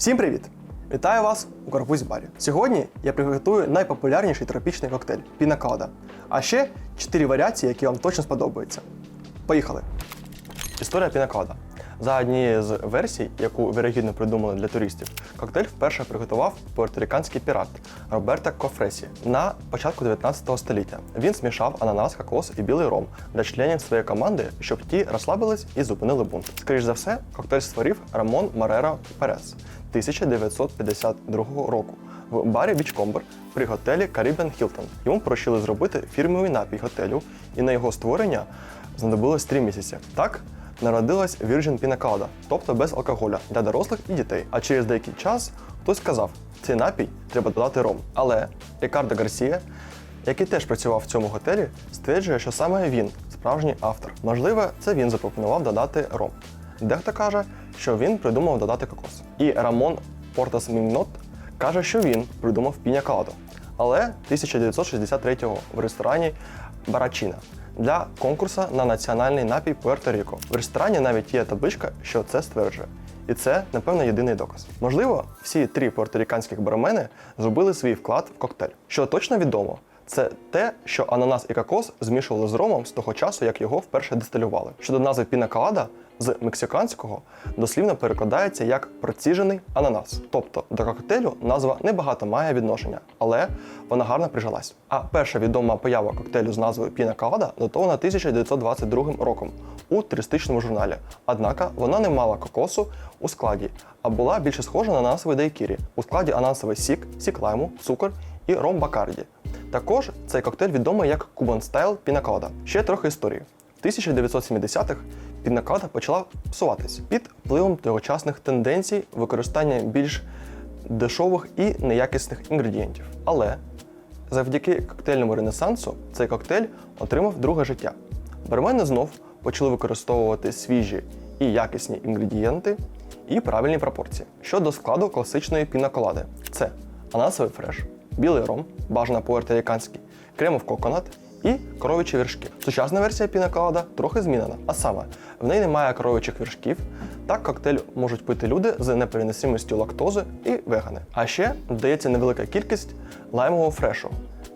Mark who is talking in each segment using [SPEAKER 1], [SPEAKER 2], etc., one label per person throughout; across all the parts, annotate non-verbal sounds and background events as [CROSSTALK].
[SPEAKER 1] Всім привіт! Вітаю вас у Карпузі Барі. Сьогодні я приготую найпопулярніший тропічний коктейль пінакода. А ще 4 варіації, які вам точно сподобаються. Поїхали! Історія пінакода. За однією з версій, яку вірогідно придумали для туристів, коктейль вперше приготував пуерториканський пірат Роберто Кофресі на початку 19 століття. Він змішав ананас, кокос і білий ром для членів своєї команди, щоб ті розслабились і зупинили бунт. Скоріш за все, коктейль створив Рамон Марера Перес 1952 року в барі Бічкомбер при готелі Caribbean Hilton. Йому поручили зробити фірмовий напій готелю, і на його створення знадобилось 3 місяці. Так народилась Virgin Pina Colada, тобто без алкоголя для дорослих і дітей. А через деякий час хтось сказав, цей напій треба додати ром. Але Рікардо Гарсія, який теж працював в цьому готелі, стверджує, що саме він справжній автор. Можливо, це він запропонував додати ром. Дехто каже, що він придумав додати кокос. І Рамон Портас Міннот каже, що він придумав піня коладу. Але 1963-го в ресторані Барачіна для конкурсу на національний напій Пуерто-Ріко. В ресторані навіть є табличка, що це стверджує. І це, напевно, єдиний доказ. Можливо, всі три пуерториканських бармени зробили свій вклад в коктейль. Що точно відомо, це те, що ананас і кокос змішували з ромом з того часу, як його вперше дистилювали. Щодо назви пінаколада з мексиканського дослівно перекладається як проціжений ананас. Тобто до коктейлю назва небагато має відношення, але вона гарно прижилась. А перша відома поява коктейлю з назвою пінаколада датована 1922 роком у туристичному журналі. Однак вона не мала кокосу у складі, а була більше схожа на ананасовий дайкірі. У складі ананасовий сік, сік лайму, цукор і ром бакарді. Також цей коктейль відомий як Cuban Style Pina Ще трохи історії. В 1970-х пінакода почала псуватись під впливом тогочасних тенденцій використання більш дешевих і неякісних інгредієнтів. Але завдяки коктейльному ренесансу цей коктейль отримав друге життя. Бармени знов почали використовувати свіжі і якісні інгредієнти і правильні пропорції. Щодо складу класичної пінаколади, це ананасовий фреш, білий ром, бажано пуерториканський, кремов коконат і коров'ячі вершки. Сучасна версія пінаколада трохи змінена, а саме в неї немає коров'ячих вершків. Так коктейль можуть пити люди з непереносимістю лактози і вегани. А ще додається невелика кількість лаймового фрешу.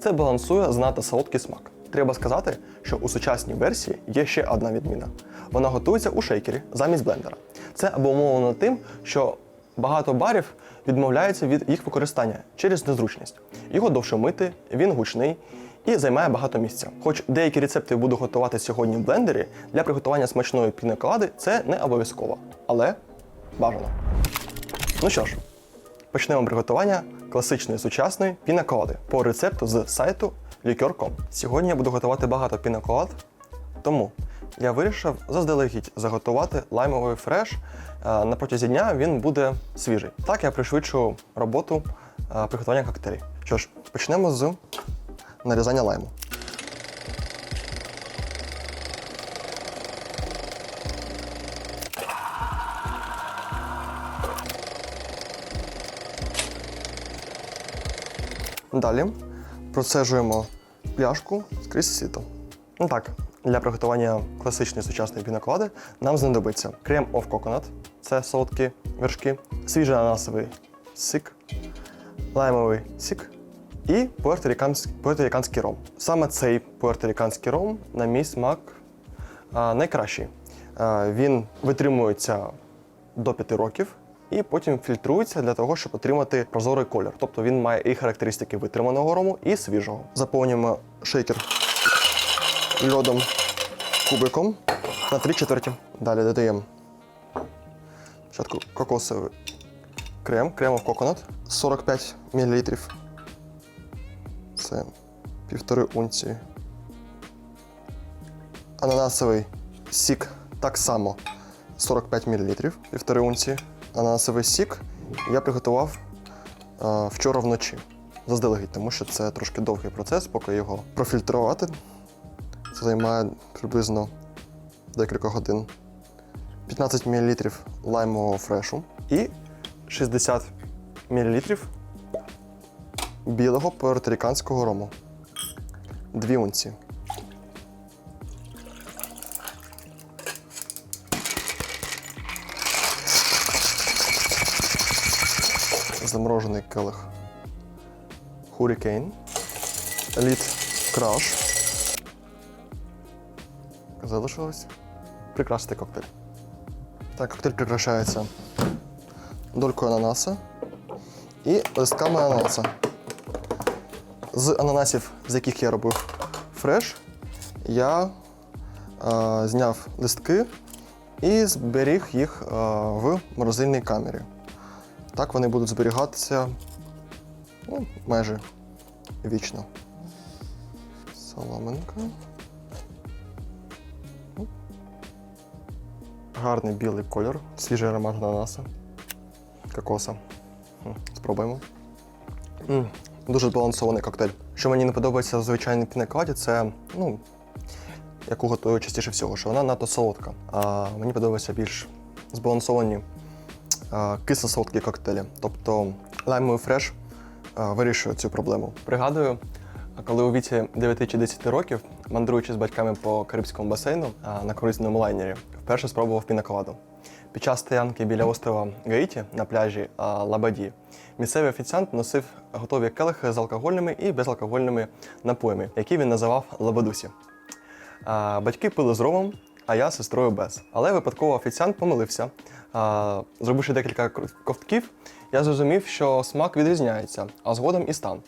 [SPEAKER 1] Це балансує знато солодкий смак. Треба сказати, що у сучасній версії є ще одна відміна. Вона готується у шейкері замість блендера. Це обумовлено тим, що багато барів відмовляються від їх використання через незручність. Його довше мити, він гучний і займає багато місця. Хоч деякі рецепти буду готувати сьогодні в блендері, для приготування смачної пінаколади це не обов'язково, але бажано. Ну що ж, почнемо приготування класичної сучасної пінаколади по рецепту з сайту Liquor.com. Сьогодні я буду готувати багато пінаколад, тому я вирішив заздалегідь заготувати лаймовий фреш. Е, На протязі дня він буде свіжий. Так я пришвидшу роботу е, приготування коктейлів. Що ж, почнемо з нарізання лайму. Далі процежуємо пляшку скрізь сито. Ну так, для приготування класичної сучасної пінаколади нам знадобиться крем of coconut, це солодкі вершки, свіжий ананасовий сік, лаймовий сік і пуерториканський ром. Саме цей пуерториканський ром, на мій смак, найкращий. Він витримується до 5 років. І потім фільтрується для того, щоб отримати прозорий колір. Тобто він має і характеристики витриманого рому, і свіжого. Заповнюємо шейкер льодом кубиком на 3 четверті. Далі додаємо спочатку кокосовий крем, кремов коконат 45 мл. Це півтори унції. Ананасовий сік так само 45 мл, півтори унції. Ананасовий сік я приготував е, вчора вночі заздалегідь, тому що це трошки довгий процес, поки його профільтрувати. Це займає приблизно декілька годин. 15 мл лаймового фрешу і 60 мл білого пуерториканського рому. Дві унції. заморожений келих Hurricane, лід Crush. Залишилось прикрасити коктейль. Так, коктейль прикрашається долькою ананаса і листками ананаса. З ананасів, з яких я робив фреш, я е, зняв листки і зберіг їх е, в морозильній камері. Так вони будуть зберігатися ну, майже вічно. Соломинка. Ну. Гарний білий кольор, свіжий аромат ананаса, кокоса. Спробуємо. Дуже збалансований коктейль. Що мені не подобається в звичайній пінакладі, це ну, яку готую частіше всього, що вона надто солодка. А мені подобаються більш збалансовані кисло-солодкі коктейлі. Тобто лаймовий фреш вирішує цю проблему. Пригадую, коли у віці 9 чи 10 років, мандруючи з батьками по Карибському басейну на круїзному лайнері, вперше спробував пінаколаду. Під час стоянки біля острова Гаїті на пляжі Лабаді місцевий офіціант носив готові келихи з алкогольними і безалкогольними напоями, які він називав лабадусі. Батьки пили з ромом, а я з сестрою без. Але випадково офіціант помилився. Зробивши декілька ковтків, я зрозумів, що смак відрізняється, а згодом і стан.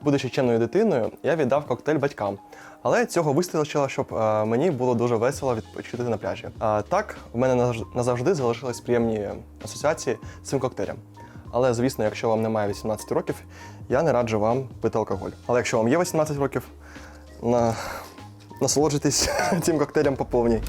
[SPEAKER 1] Будучи чемною дитиною, я віддав коктейль батькам. Але цього вистачило, щоб е, мені було дуже весело відпочити на пляжі. Так, в мене назавжди залишились приємні асоціації з цим коктейлем. Але, звісно, якщо вам немає 18 років, я не раджу вам пити алкоголь. Але якщо вам є 18 років, на... насолоджуйтесь [LAUGHS] цим коктейлем по повній.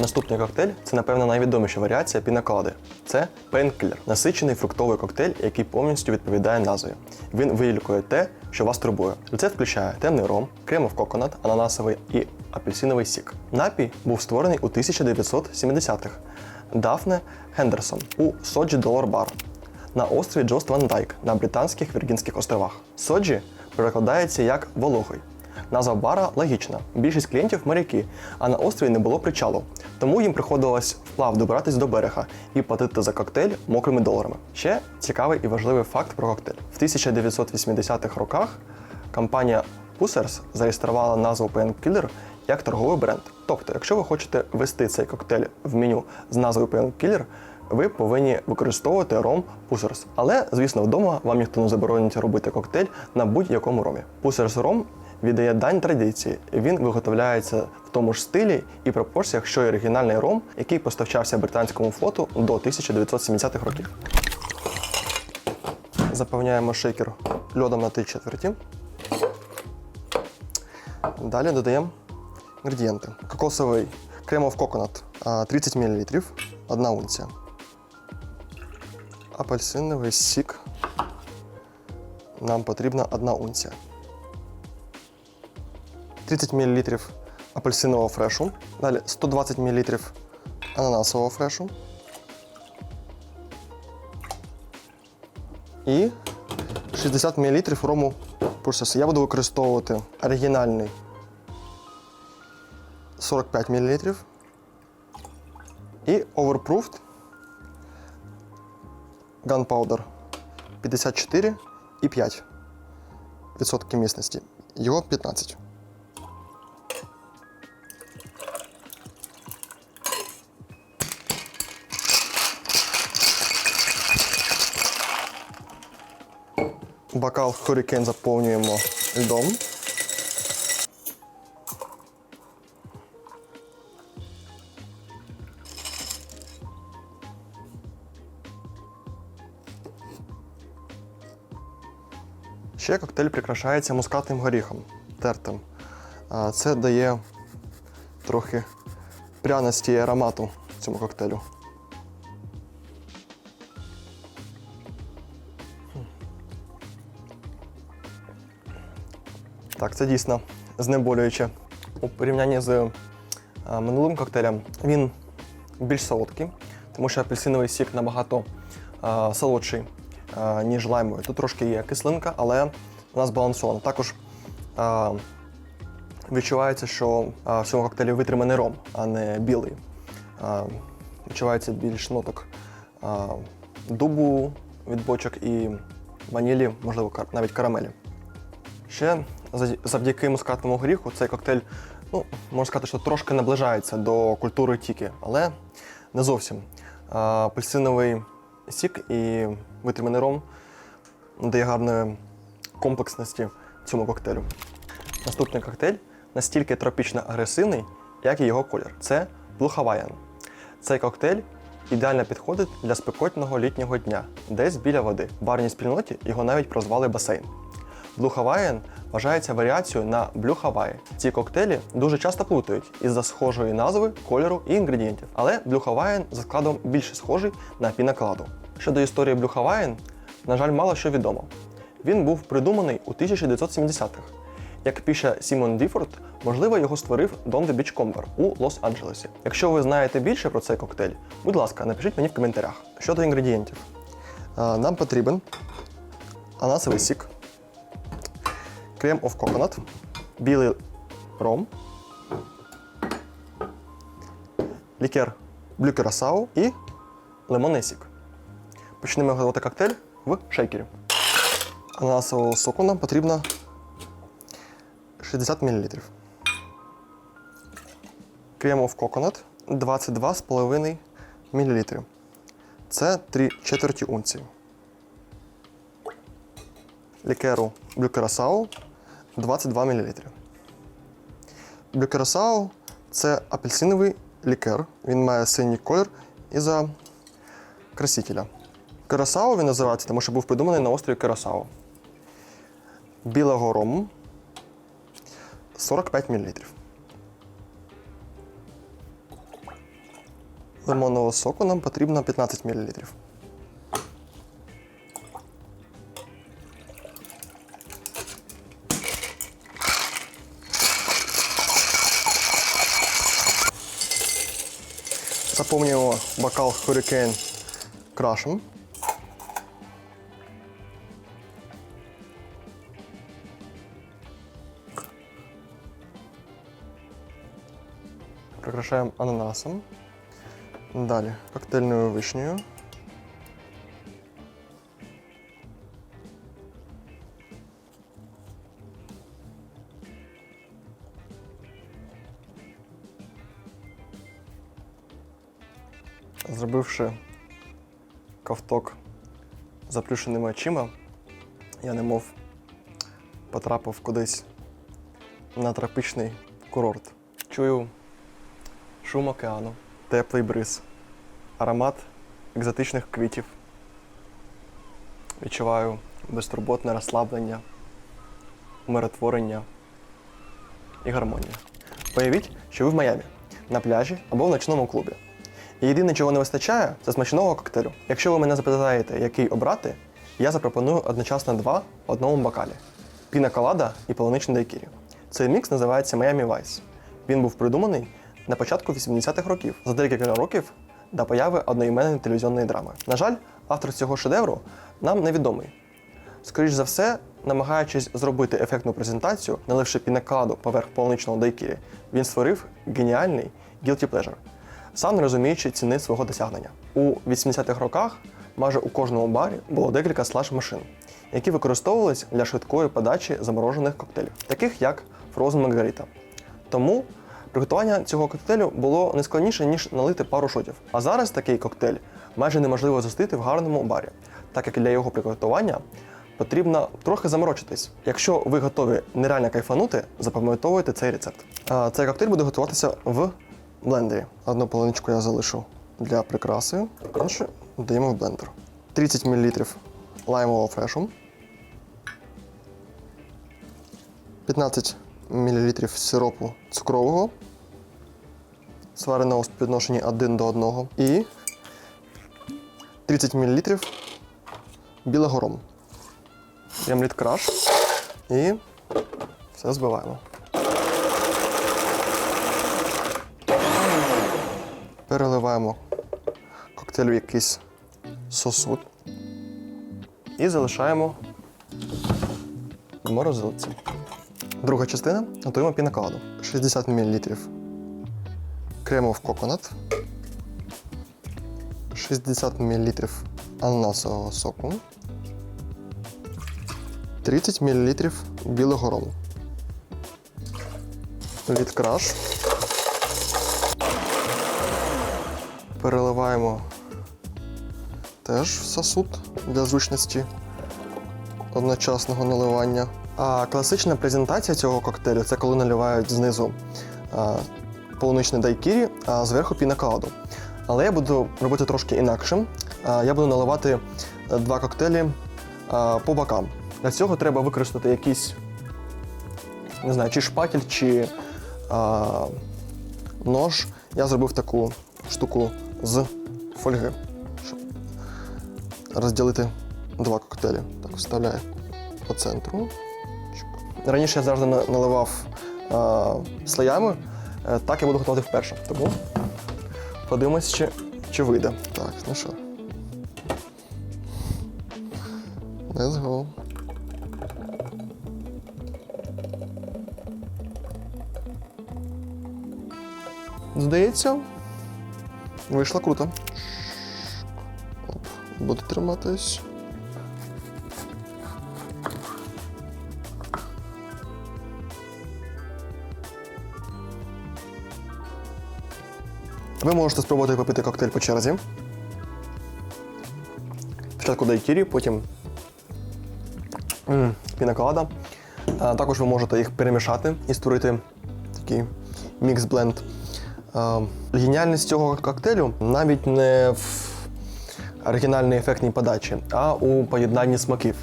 [SPEAKER 1] Наступний коктейль це, напевно, найвідоміша варіація пінаколади. Це пейнкілер – насичений фруктовий коктейль, який повністю відповідає назві. Він вилікує те, що вас турбує. Рецепт включає темний ром, кремов коконат, ананасовий і апельсиновий сік. Напій був створений у 1970-х Дафне Хендерсон у Соджі Долар Бар на острові Джост Ван Дайк на Британських Віргінських островах. Соджі перекладається як вологий. Назва бара логічна. Більшість клієнтів моряки, а на острові не було причалу. Тому їм приходилось вплав добиратись до берега і платити за коктейль мокрими доларами. Ще цікавий і важливий факт про коктейль. В 1980-х роках компанія Pussers зареєструвала назву Painkiller як торговий бренд. Тобто, якщо ви хочете ввести цей коктейль в меню з назвою Painkiller, ви повинні використовувати ром Pussers. Але, звісно, вдома вам ніхто не заборонить робити коктейль на будь-якому ромі. Pussers ром віддає дань традиції. Він виготовляється в тому ж стилі і пропорціях, що й оригінальний ром, який поставчався британському флоту до 1970-х років. Заповняємо шейкер льодом на 3 четверті. Далі додаємо інгредієнти. Кокосовий кремов коконат 30 мл, 1 унція. Апельсиновий сік. Нам потрібна 1 унція. 30 мл апельсинового фрешу. Далі 120 мл ананасового фрешу. І 60 мл рому пурсесу. Я буду використовувати оригінальний 45 мл і Overproofed Gunpowder 54 і 5 відсотки міцності. Його 15. Бокал Hurricane заповнюємо льдом. Ще коктейль прикрашається мускатним горіхом тертим. Це дає трохи пряності і аромату цьому коктейлю. Так, це дійсно знеболююче. У порівнянні з минулим коктейлем він більш солодкий, тому що апельсиновий сік набагато солодший, ніж лаймовий. Тут трошки є кислинка, але вона збалансована. Також відчувається, що в цьому коктейлі витриманий ром, а не білий. Відчувається більш ноток дубу від бочок і ванілі, можливо, навіть карамелі. Ще завдяки мускатному горіху цей коктейль, ну, можна сказати, що трошки наближається до культури тіки, але не зовсім. Апельсиновий сік і витриманий ром дає гарної комплексності цьому коктейлю. Наступний коктейль настільки тропічно агресивний, як і його колір. Це Blue Hawaiian. Цей коктейль ідеально підходить для спекотного літнього дня, десь біля води. В барній спільноті його навіть прозвали басейн. Blue Hawaiian вважається варіацією на Blue Hawaii. Ці коктейлі дуже часто плутають із-за схожої назви, кольору і інгредієнтів. Але Blue Hawaiian за складом більше схожий на пінакладу. Щодо історії Blue Hawaiian, на жаль, мало що відомо. Він був придуманий у 1970-х. Як пише Сімон Діфорд, можливо, його створив Дон де Бічкомбер у Лос-Анджелесі. Якщо ви знаєте більше про цей коктейль, будь ласка, напишіть мені в коментарях. Щодо інгредієнтів, нам потрібен ананасовий сік, крем of coconut, білий ром, лікер Curacao і лимонний сік. Почнемо готувати коктейль в шейкері. Ананасового соку нам потрібно 60 мл. Крем of coconut 22,5 мл. Це 3 четверті унції. Лікеру Curacao 22 мл. Curacao – це апельсиновий лікер. Він має синій колір із-за красителя. Curacao він називається, тому що був придуманий на острові Curacao. Білого рому 45 мл. Лимонного соку нам потрібно 15 мл. Заповнюємо бокал Hurricane крашем. Прокрашаем ананасом. Далее коктейльную вишнею. Зробивши ковток заплющеними очима, я немов потрапив кудись на тропічний курорт. Чую шум океану, теплий бриз, аромат екзотичних квітів. Відчуваю безтурботне розслаблення, умиротворення і гармонію. Уявіть, що ви в Майамі, на пляжі або в ночному клубі. Єдине, чого не вистачає, це смачного коктейлю. Якщо ви мене запитаєте, який обрати, я запропоную одночасно два в одному бокалі: піна колада і полуничний дайкірі. Цей мікс називається Miami Vice. Він був придуманий на початку 80-х років, за декілька років до появи одноіменної телевізійної драми. На жаль, автор цього шедевру нам невідомий. Скоріш за все, намагаючись зробити ефектну презентацію, наливши пінакладу поверх полуничного дайкірі, він створив геніальний guilty pleasure, сам не розуміючи ціни свого досягнення. У 80-х роках майже у кожному барі було декілька слаж-машин, які використовувались для швидкої подачі заморожених коктейлів, таких як Frozen Margarita. Тому приготування цього коктейлю було не складніше, ніж налити пару шотів. А зараз такий коктейль майже неможливо зустріти в гарному барі, так як для його приготування потрібно трохи заморочитись. Якщо ви готові нереально кайфанути, запам'ятовуйте цей рецепт. Цей коктейль буде готуватися в блендері. Одну половиночку я залишу для прикраси, іншу додаємо в блендер. 30 мл лаймового фрешу, 15 мл сиропу цукрового, свареного в співвідношенні 1 до 1 і 30 мл білого рому. Даємо лід краш і все збиваємо. Переливаємо коктейль в якийсь сосуд і залишаємо в морозилці. Друга частина готуємо пінаколаду. 60 мл кремов коконат, 60 мл ананасового соку, 30 мл білого рому. Від краш. Переливаємо теж в сосуд для зручності одночасного наливання. А класична презентація цього коктейлю це коли наливають знизу а, полуничний дайкірі, а зверху пінаколаду. Але я буду робити трошки інакше. Я буду наливати е, два коктейлі а, по бокам. Для цього треба використати якийсь, не знаю, чи шпатель, чи а, нож. Я зробив таку штуку з фольги, щоб розділити два коктейлі. Так, вставляю по центру. Раніше я завжди на- наливав а, слоями, Е, так я буду готувати вперше. Тому подивимось, чи, чи вийде. Так, ну що. Let's go. Здається, вийшло круто. Буду триматись. Ви можете спробувати попити коктейль по черзі. Спочатку дайкірі, потім пінаколада. Також ви можете їх перемішати і створити такий мікс-бленд. Геніальність цього коктейлю навіть не в оригінальній ефектній подачі, а у поєднанні смаків.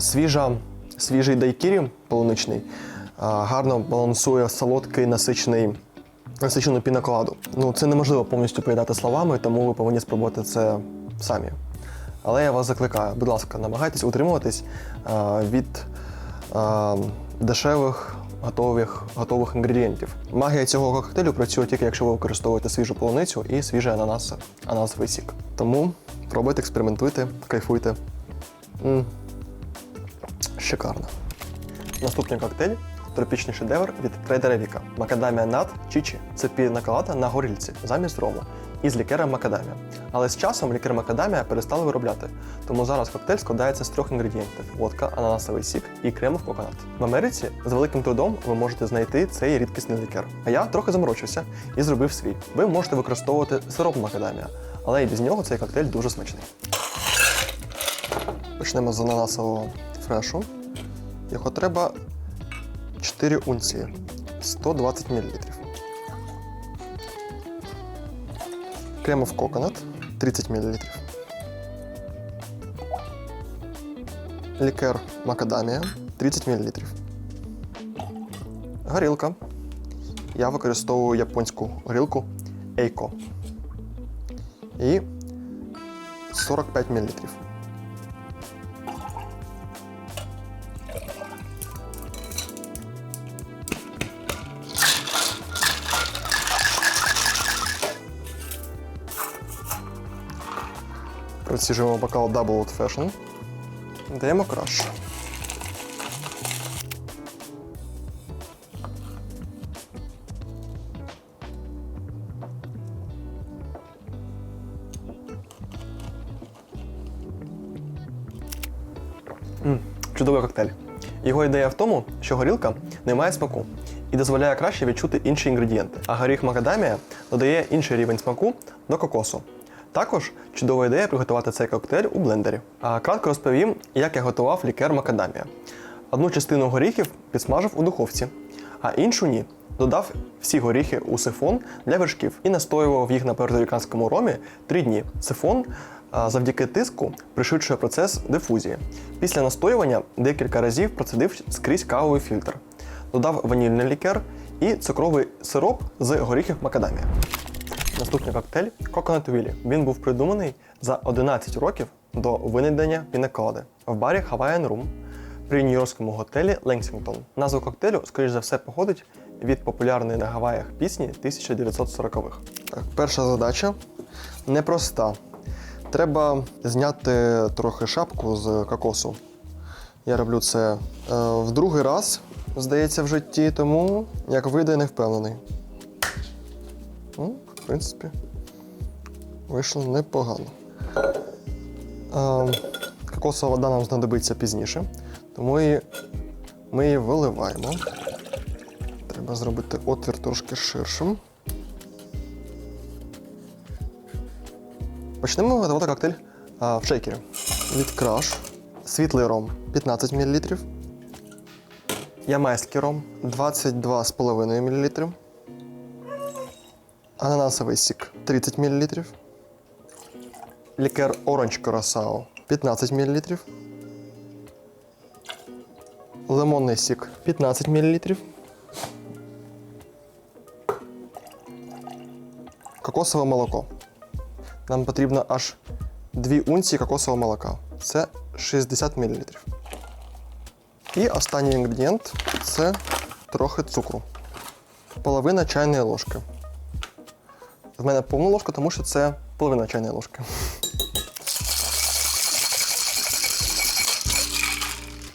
[SPEAKER 1] Свіжа, свіжий дайкірі полуничний гарно балансує солодкий насичений насичену пінаколаду. Ну, це неможливо повністю передати словами, тому ви повинні спробувати це самі. Але я вас закликаю, будь ласка, намагайтесь утримуватись від дешевих готових, готових інгредієнтів. Магія цього коктейлю працює тільки, якщо ви використовуєте свіжу полуницю і свіжий ананас, ананасовий сік. Тому пробуйте, експериментуйте, кайфуйте. м Шикарно. Наступний коктейль тропічний шедевр від трейдера Віка. Макадамія нат чічі. Це пінаколада на горільці замість рому із лікером макадамія. Але з часом лікер макадамія перестали виробляти. Тому зараз коктейль складається з трьох інгредієнтів: водка, ананасовий сік і кремов коконат. В Америці з великим трудом ви можете знайти цей рідкісний лікер. А я трохи заморочився і зробив свій. Ви можете використовувати сироп макадамія, але і без нього цей коктейль дуже смачний. Почнемо з ананасового фрешу. Його треба 4 унції 120 мл. Кремов коконат 30 мл. Лікер макадамія 30 мл. Горілка. Я використовую японську горілку Eiko. І 45 мл. Проціжуємо бокал Double Old Fashion. Даємо краш. М, Чудовий коктейль. Його ідея в тому, що горілка не має смаку і дозволяє краще відчути інші інгредієнти. А горіх макадамія додає інший рівень смаку до кокосу. Також чудова ідея приготувати цей коктейль у блендері. А кратко розповім, як я готував лікер макадамія. Одну частину горіхів підсмажив у духовці, а іншу ні. Додав всі горіхи у сифон для вершків і настоював їх на перторіканському ромі 3 дні. Сифон завдяки тиску пришвидшує процес дифузії. Після настоювання декілька разів процедив скрізь кавовий фільтр. Додав ванільний лікер і цукровий сироп з горіхів макадамія. Наступний коктейль Coconut Willy. Він був придуманий за 11 років до винайдення пінаколади в барі Hawaiian Room при нью-йоркському готелі Ленсінгтон. Назва коктейлю, скоріш за все, походить від популярної на Гаваях пісні 1940-х. Так, перша задача непроста. Треба зняти трохи шапку з кокосу. Я роблю це е, в другий раз, здається, в житті, тому як вийде, не впевнений. В принципі, вийшло непогано. Кокосова вода нам знадобиться пізніше, тому і ми її виливаємо. Треба зробити отвір трошки ширшим. Почнемо готувати коктейль а, в шейкері. Від краш, світлий ром 15 мл, ямайський ром 22,5 мл, ананасовий сік 30 мл, лікер оранж Curaçao 15 мл, лимонний сік 15 мл, кокосове молоко. Нам потрібно аж 2 унції кокосового молока. Це 60 мл. І останній інгредієнт це трохи цукру. Половина чайної ложки. В мене повна ложка, тому що це половина чайної ложки.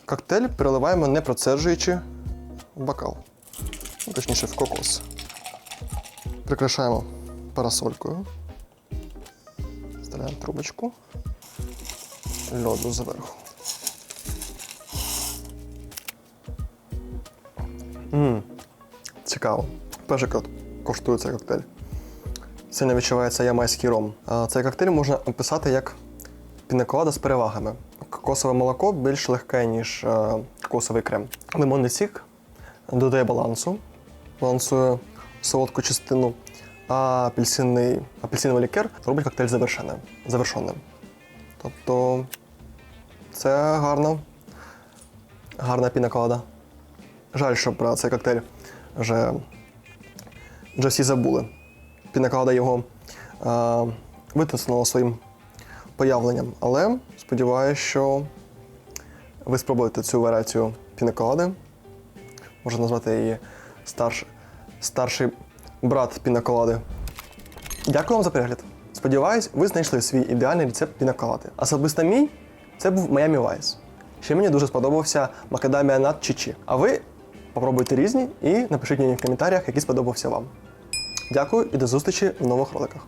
[SPEAKER 1] Коктейль переливаємо не процеджуючи в бокал. Ну, Точніше, в кокос. Прикрашаємо парасолькою. Вставляємо трубочку. Льоду зверху. Мм, цікаво. Перший коштує цей коктейль. Сильно відчувається ямайський ром. Цей коктейль можна описати як пінаколада з перевагами. Кокосове молоко більш легке, ніж е, кокосовий крем. Лимонний сік додає балансу, балансує солодку частину, а апельсинний, апельсиновий лікер робить коктейль завершеним. Тобто це гарно. Гарна пінаколада. Жаль, що про цей коктейль вже, вже всі забули. Пінаколада його е, витиснула своїм появленням. Але сподіваюся, що ви спробуєте цю варіацію пінаколади. Можна назвати її старш, старший брат пінаколади. Дякую вам за перегляд. Сподіваюсь, ви знайшли свій ідеальний рецепт пінаколади. Особисто мій це був Miami Vice. Ще мені дуже сподобався Макадамія нат Чичі. А ви попробуйте різні і напишіть мені в коментарях, який сподобався вам. Дякую і до зустрічі в нових роликах.